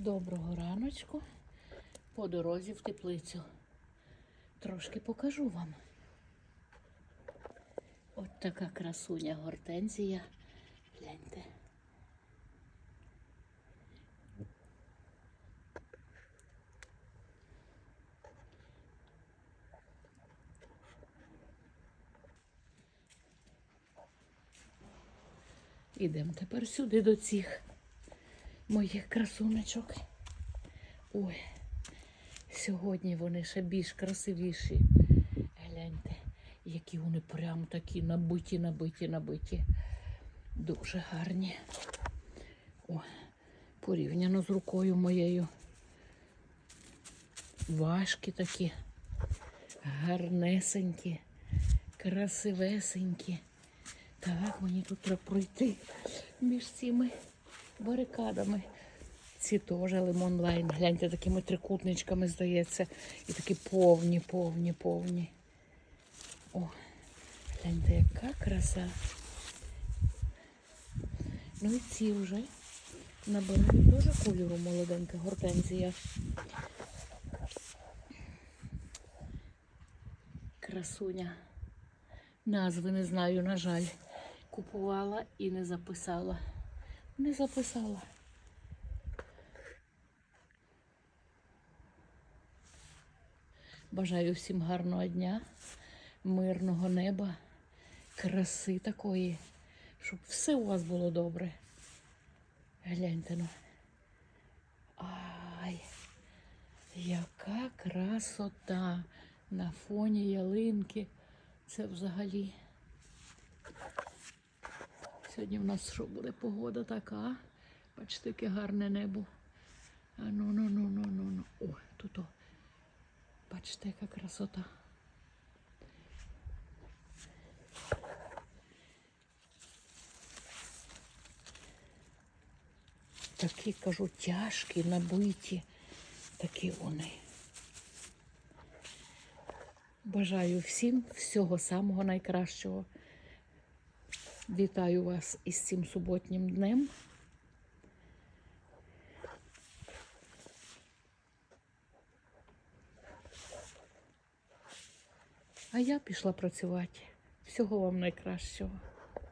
Доброго раночку. По дорозі в теплицю. Трошки покажу вам. От така красуня гортензія. Гляньте. Ідемо тепер сюди до цих моїх красунечок. Ой, сьогодні вони ще більш красивіші. Гляньте, які вони прям такі набиті, набиті, набиті. Дуже гарні. О, порівняно з рукою моєю. Важкі такі, гарнесенькі, красивесенькі. Так, мені тут треба пройти між цими барикадами. Ці теж лимон лайн. Гляньте, такими трикутничками здається. І такі повні, повні, повні. О, гляньте, яка краса. Ну і ці вже набирають теж кольору молоденька гортензія. Красуня. Назви не знаю, на жаль. Купувала і не записала. Не записала. Бажаю всім гарного дня, мирного неба, краси такої, щоб все у вас було добре. Гляньте ну. Ай, яка красота на фоні ялинки. Це взагалі. Сьогодні в нас що буде погода така. Бачите, яке гарне небо. А ну ну ну ну ну ну. О, тут о. Бачите, яка красота. Такі, кажу, тяжкі, набиті. Такі вони. Бажаю всім всього самого найкращого. Вітаю вас із цим суботнім днем. А я пішла працювати. Всього вам найкращого.